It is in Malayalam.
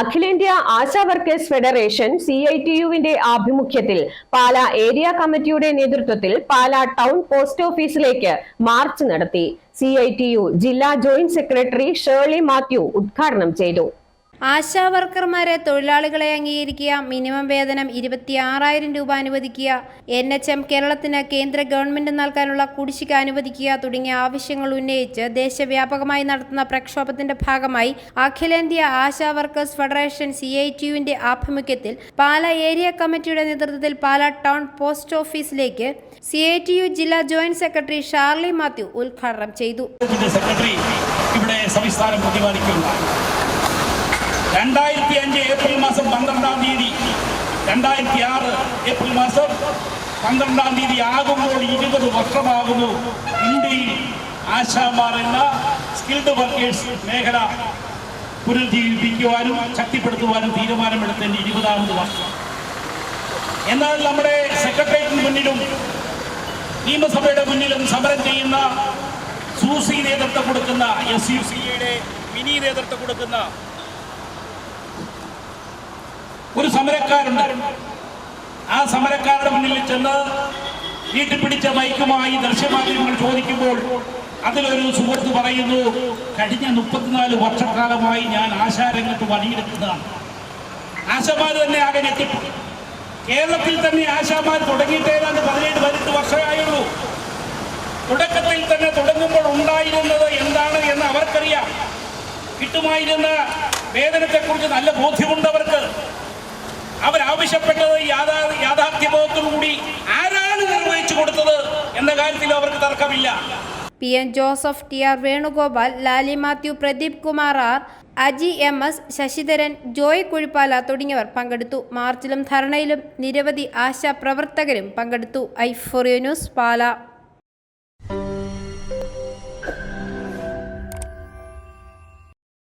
അഖിലേന്ത്യാ ASHA workers federation C I T യുവിന്റെ ആഭിമുഖ്യത്തിൽ പാല ഏരിയ കമ്മിറ്റിയുടെ നേതൃത്വത്തിൽ പാല ടൗൺ പോസ്റ്റ് ഓഫീസിലേക്ക് മാർച്ച് നടത്തി. സി ജില്ലാ ജോയിന്റ് സെക്രട്ടറി ഷേർലി മാത്യു ഉദ്ഘാടനം ചെയ്തു. ആശാ വർക്കർമാരെ തൊഴിലാളികളെ അംഗീകരിക്കുക മിനിമം വേതനം ഇരുപത്തിയാറായിരം രൂപ അനുവദിക്കുക എൻ എച്ച് എം കേരളത്തിന് കേന്ദ്ര ഗവൺമെന്റ് നൽകാനുള്ള കുടിശ്ശിക അനുവദിക്കുക തുടങ്ങിയ ആവശ്യങ്ങൾ ഉന്നയിച്ച് ദേശവ്യാപകമായി നടത്തുന്ന പ്രക്ഷോഭത്തിന്റെ ഭാഗമായി അഖിലേന്ത്യ ASHA workers federation C I ടിയുവിന്റെ ആഭിമുഖ്യത്തിൽ പാല ഏരിയ കമ്മിറ്റിയുടെ നേതൃത്വത്തിൽ പാല ടൗൺ പോസ്റ്റ് ഓഫീസിലേക്ക് സി ഐ ടി യു ജില്ലാ ജോയിന്റ് സെക്രട്ടറി ഷാർലി മാത്യു ഉദ്ഘാടനം ചെയ്തു. സെക്രട്ടറി ഇവിടെ രണ്ടായിരത്തി അഞ്ച് ഏപ്രിൽ മാസം പന്ത്രണ്ടാം തീയതി രണ്ടായിരത്തി ആറ് ഏപ്രിൽ മാസം പന്ത്രണ്ടാം തീയതി ആകുമ്പോൾ ഇരുപത് വർഷമാകുന്നു. ഇന്ത്യയിൽ ആശാമാർ എന്ന സ്കിൽഡ് വർക്കേഴ്സ് മേഖല പുനരുജ്ജീവിപ്പിക്കുവാനും ശക്തിപ്പെടുത്തുവാനും തീരുമാനമെടുത്തതിന്റെ ഇരുപതാമത് വർഷം. എന്നാൽ നമ്മുടെ സെക്രട്ടേറിയറ്റിന് മുന്നിലും നിയമസഭയുടെ മുന്നിലും സമരം ചെയ്യുന്ന സൂസി നേതൃത്വം കൊടുക്കുന്ന എസ് യു സിയുടെ മിനി നേതൃത്വം കൊടുക്കുന്ന ഒരു സമരക്കാരുണ്ട് ആ സമരക്കാരുടെ മുന്നിൽ ചെന്ന് വീട്ടിൽ പിടിച്ച മൈക്കുമായി ദൃശ്യമാധ്യമങ്ങൾ ചോദിക്കുമ്പോൾ അതിലൊരു സുഹൃത്ത് പറയുന്നു കഴിഞ്ഞ മുപ്പത്തിനാല് വർഷക്കാലമായി ഞാൻ ആശാരംഗത്ത് പണിയെടുക്കുന്നതാണ്. ആശാമാർ തന്നെ ആകെ കേരളത്തിൽ തന്നെ ആശാമാർ തുടങ്ങിയിട്ട് ഏതാണ്ട് പതിനേഴ് പതിനെട്ട് വർഷമായുള്ളൂ. തുടക്കത്തിൽ തന്നെ തുടങ്ങുമ്പോൾ ഉണ്ടായിരുന്നത് എന്താണ് എന്ന് അവർക്കറിയാം. കിട്ടുമായിരുന്ന വേദനത്തെക്കുറിച്ച് നല്ല ബോധ്യമുണ്ട് അവർക്ക്. അവരാവശ്യപ്പെട്ടത് യാഥാ യാഥാർത്ഥ്യബോധത്തോടുകൂടി ആരാണ് നിർവഹിച്ചു കൊടുത്തത് എന്ന കാര്യത്തിൽ അവർക്ക് തർക്കമില്ല. P N Joseph T R Venugopal Lali Mathew Pradeep Kumar R Aji M S Sasidharan Joy Kuzhippala തുടങ്ങിയവർ പങ്കെടുത്തു. മാർച്ചിലും ധർണയിലും നിരവധി ആശാപ്രവർത്തകരും പങ്കെടുത്തു. I for you news Pala.